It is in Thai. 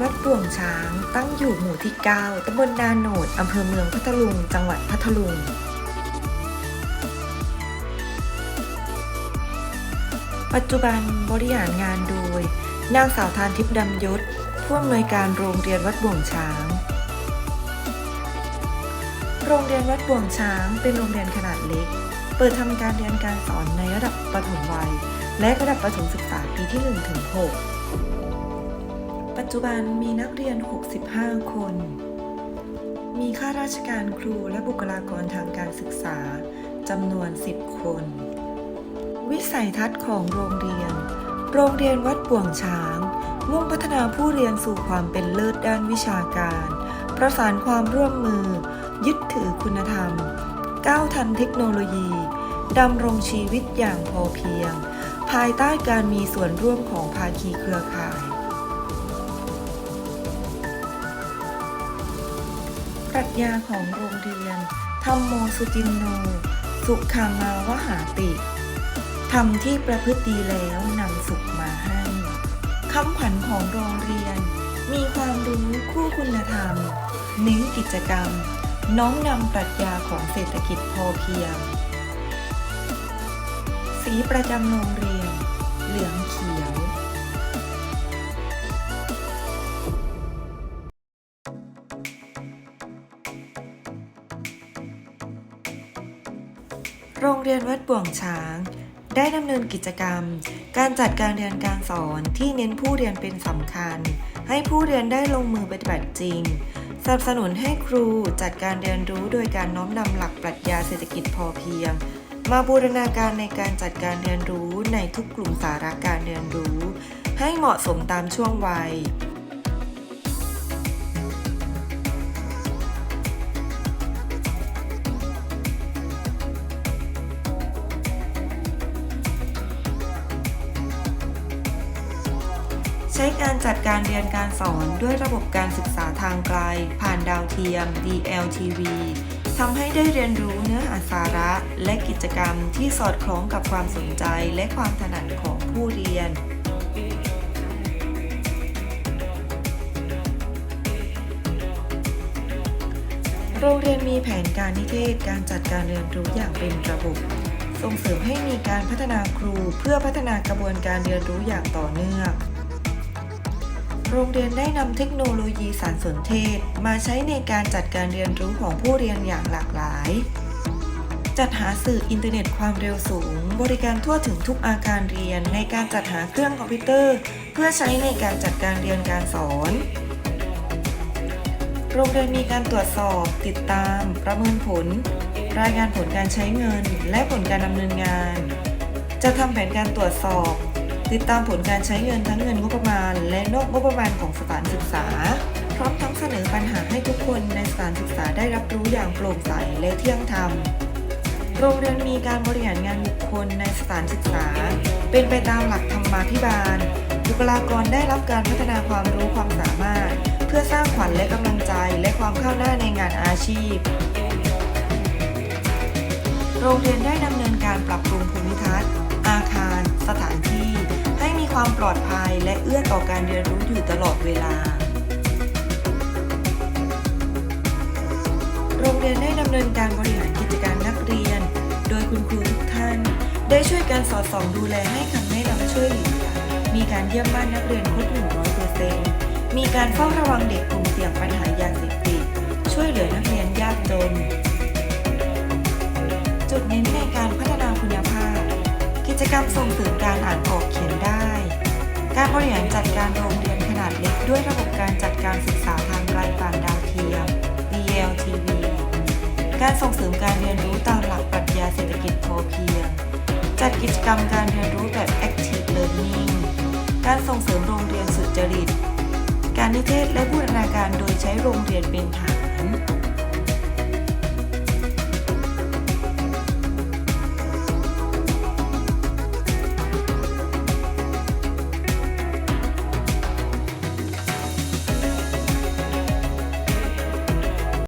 วัดบ่วงช้าง ตั้งอยู่หมู่ที่ 9ตำบลนาโหนดอำเภอเมืองพัทลุง จังหวัดพัทลุง ปัจจุบันบริหารงานโดย นางสาวทานทิพย์ดำยศผู้อำนวยการโรงเรียนวัดบ่วงช้าง โรงเรียนวัดบ่วงช้างเป็นโรงเรียนขนาดเล็ก เปิดทำการเรียนการสอนในระดับประถมวัย และระดับประถมศึกษาปีที่1ถึง6 ปัจจุบันมีนักเรียน 65 คน มีข้าราชการครูและบุคลากรทางการศึกษาจำนวน 10 คน วิสัยทัศน์ของโรงเรียน โรงเรียนวัดป่วงช้าง มุ่งพัฒนาผู้เรียนสู่ความเป็นเลิศด้านวิชาการ ประสานความร่วมมือ ยึดถือคุณธรรม ก้าวทันเทคโนโลยีดำรงชีวิตอย่างพอเพียง ภายใต้การมีส่วนร่วมของภาคีเครือข่าย ปรัชญาของโรงเรียนธรรมโมสุจินโน สุขังมาวหาติทำที่ประพฤติดีแล้วนำสุขมาให้คำขวัญของโรงเรียน มีความรู้คู่คุณธรรม เน้นกิจกรรม น้อมนำปรัชญาของเศรษฐกิจพอเพียง สีประจำโรงเรียน เหลืองเขียว โรงเรียนวัดบ่วงช้าง ได้ดำเนินกิจกรรม การจัดการเรียนการสอนที่เน้นผู้เรียนเป็นสำคัญ ให้ผู้เรียนได้ลงมือปฏิบัติจริงสนับสนุนให้ครูจัดการเรียนรู้โดยการน้อมนำหลักปรัชญาเศรษฐกิจพอเพียง มาบูรณาการในการจัดการเรียนรู้ในทุกกลุ่มสาระการเรียนรู้ ให้เหมาะสมตามช่วงวัย ใช้การจัดการเรียนการสอนด้วยระบบการศึกษาทางไกล ผ่านดาวเทียม DLTV ทำให้ได้เรียนรู้เนื้อหาสาระ และกิจกรรมที่สอดคล้องกับความสนใจและความถนัดของผู้เรียนโรงเรียนมีแผนการนิเทศการจัดการเรียนรู้อย่างเป็นระบบ ส่งเสริมให้มีการพัฒนาครูเพื่อพัฒนากระบวนการเรียนรู้อย่างต่อเนื่อง โรงเรียนได้นำเทคโนโลยีสารสนเทศ มาใช้ในการจัดการเรียนรู้ของผู้เรียนอย่างหลากหลาย จัดหาสื่ออินเทอร์เน็ตความเร็วสูง บริการทั่วถึงทุกอาคารเรียนในการจัดหาเครื่องคอมพิวเตอร์ เพื่อใช้ในการจัดการเรียนการสอน โรงเรียนมีการตรวจสอบ ติดตาม ประเมินผล รายงานผลการใช้เงิน และผลการดำเนินงาน จะทำแผนการตรวจสอบ ติดตามผลการใช้เงินทั้งเงินงบประมาณ และนอกงบประมาณของสถานศึกษา พร้อมทั้งเสนอปัญหาให้ทุกคนในสถานศึกษาได้รับรู้อย่างโปร่งใสและเที่ยงธรรมโรงเรียนมีการบริหารงานบุคคลในสถานศึกษา เป็นไปตามหลักธรรมาภิบาล บุคลากรได้รับการพัฒนาความรู้ความสามารถ เพื่อสร้างขวัญและกำลังใจและความก้าวหน้าในงานอาชีพ โรงเรียนได้ดำเนินการปรับปรุงภูมิทัศน์ ปลอดภัยและเอื้อต่อการเรียนรู้อยู่ตลอดเวลา โรงเรียนได้ดำเนินการบริหารกิจการนักเรียน โดยคุณครูทุกท่าน ได้ช่วยกันสอดส่องดูแลให้คำแนะนำช่วยเหลือ มีการเยี่ยมบ้านนักเรียนครบ100%มีการเฝ้าระวังเด็กกลุ่มเสี่ยงปัญหายาเสพติด ช่วยเหลือนักเรียนยากจน จุดเน้นในการพัฒนาคุณภาพ กิจกรรมส่งเสริมการอ่านออกเขียนได้ การบริหารจัดการโรงเรียนขนาดเล็กด้วยระบบการจัดการศึกษาทางไกลผ่านดาวเทียม DLTV การส่งเสริมการเรียนรู้ตามหลักปรัชญาเศรษฐกิจพอเพียง จัดกิจกรรมการเรียนรู้แบบ Active Learning การส่งเสริมโรงเรียนสุจริต การนิเทศและบูรณาการโดยใช้โรงเรียนเป็นฐาน